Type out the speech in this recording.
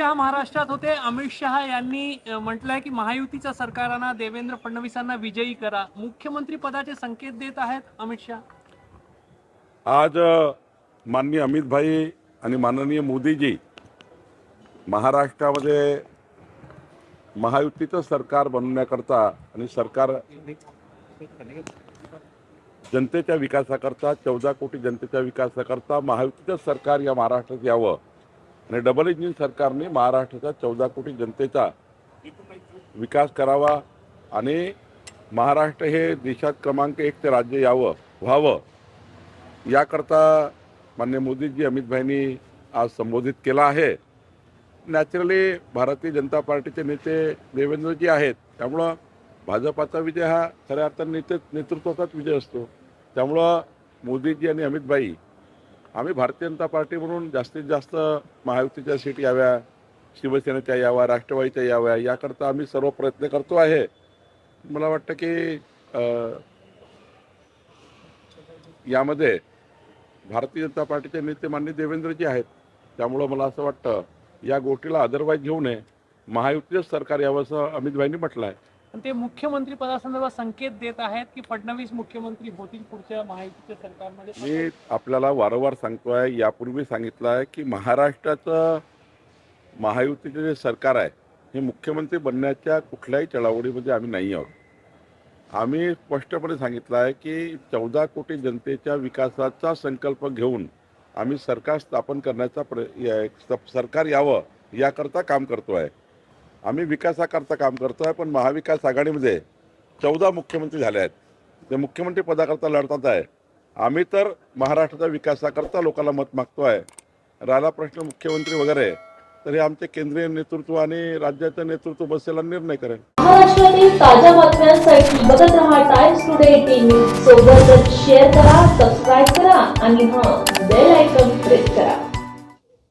शहा महाराष्ट्रात होते. अमित शहा यांनी म्हटलंय की महायुतीच्या सरकारांना देवेंद्र फडणवीसांना विजयी करा. मुख्यमंत्री पदाचे संकेत देत आहेत अमित शहा. आज माननीय अमित भाई आणि माननीय मोदीजी महाराष्ट्रामध्ये महायुतीचं सरकार बनवण्याकरता आणि सरकार जनतेच्या विकासाकरता चौदा कोटी जनतेच्या विकासाकरता महायुतीचं सरकार या महाराष्ट्रात यावं. आणि डबल इंजिन सरकारने महाराष्ट्राचा चौदा कोटी जनतेचा विकास करावा आणि महाराष्ट्र हे देशात क्रमांक एक ते राज्य यावं व्हावं याकरता मान्य मोदीजी अमितभाईंनी आज संबोधित केला आहे. नॅचरली भारतीय जनता पार्टीचे नेते देवेंद्रजी आहेत. त्यामुळं भाजपाचा विजय हा खऱ्या अर्थाने नेते नेतृत्वाचाच विजय असतो. त्यामुळं मोदीजी आणि अमितभाई आम्ही भारतीय जनता पार्टी म्हणून जास्तीत जास्त महायुतीच्या सीट याव्या शिवसेनेच्या याव्या राष्ट्रवादीच्या याव्या याकरता आम्ही सर्व प्रयत्न करतो आहे. मला वाटतं की अं, यामध्ये भारतीय जनता पार्टीचे नेते मान्य देवेंद्रजी आहेत. त्यामुळं मला असं वाटतं या गोष्टीला अदरवाईज घेऊ नये. महायुतीचं सरकार यावं असं अमितभाईंनी म्हटलं आहे पण ते मुख्यमंत्री पदासंदर्भात संकेत देत आहेत की फडणवीस मुख्यमंत्री होतील पुढच्या महायुतीच्या सरकारमध्ये? मी आपल्याला वारंवार सांगतोय यापूर्वी सांगितलं आहे की महाराष्ट्राचं महायुतीचं जे सरकार आहे हे मुख्यमंत्री बनण्याच्या कुठल्याही चळवळीमध्ये आम्ही नाही आहोत. आम्ही स्पष्टपणे सांगितलं आहे की चौदा कोटी जनतेच्या विकासाचा संकल्प घेऊन आम्ही सरकार स्थापन करण्याचा प्र सरकार यावं याकरता काम करतो आहे आम्ही विकासाकरता काम करतो आहे पण महाविकास आघाडीमध्ये चौदा मुख्यमंत्री झाले आहेत. ते मुख्यमंत्री पदाकरता लढतात आहे. आम्ही तर महाराष्ट्राच्या विकासाकरता लोकांना मत मागतो आहे. राहिला प्रश्न मुख्यमंत्री वगैरे तर हे आमचे केंद्रीय नेतृत्व आणि राज्याचं नेतृत्व बसेला निर्णय करेल. महाराष्ट्रातील ताज्या बातम्यांसाठी बघत रहा टाइम्स टुडे टीव्ही सोबतच शेअर करा सबस्क्राईब करा आणि हां बेल